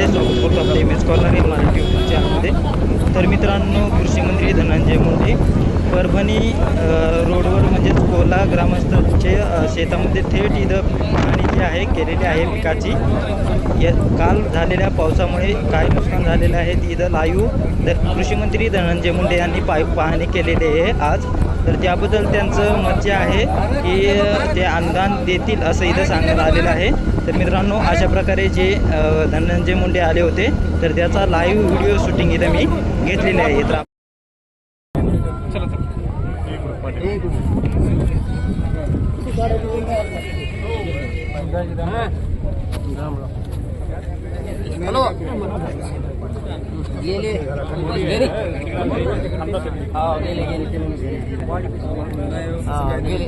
मध्ये स्वागत करतो M S corner Marathi YouTube चॅनलमध्ये तर मित्रांनो कृषी मंत्री धनंजय मुंडे परभणी रोडवर म्हणजेच कोला ग्रामस्थांचे शेतामध्ये थेट इथं पाहणी जे आहे केलेली आहे पिकाची. या काल झालेल्या पावसामुळे काय नुकसान झालेलं आहे इथं लाईव्ह द कृषी मंत्री धनंजय मुंडे यांनी पाय पाहणी केलेली आहे आज. तर त्याबद्दल त्यांचं मत जे आहे की ते अनुदान देतील असं इथं सांगण्यात आलेलं आहे. तर मित्रांनो अशा प्रकारे जे धनंजय मुंडे आले होते तर त्याचा लाईव्ह व्हिडिओ शूटिंग इथं मी घेतलेली आहे. तर हॅलो. गेले. गेले. हा गेले गेले हा गेले.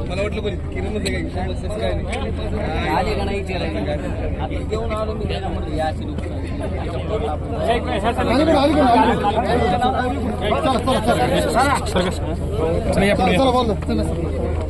मला वाटलं पण किरणमध्ये काय आले का नाही विचारायचं आता देऊन आलो मी त्याला म्हटलं या असे लोक चला चला चला.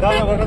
나나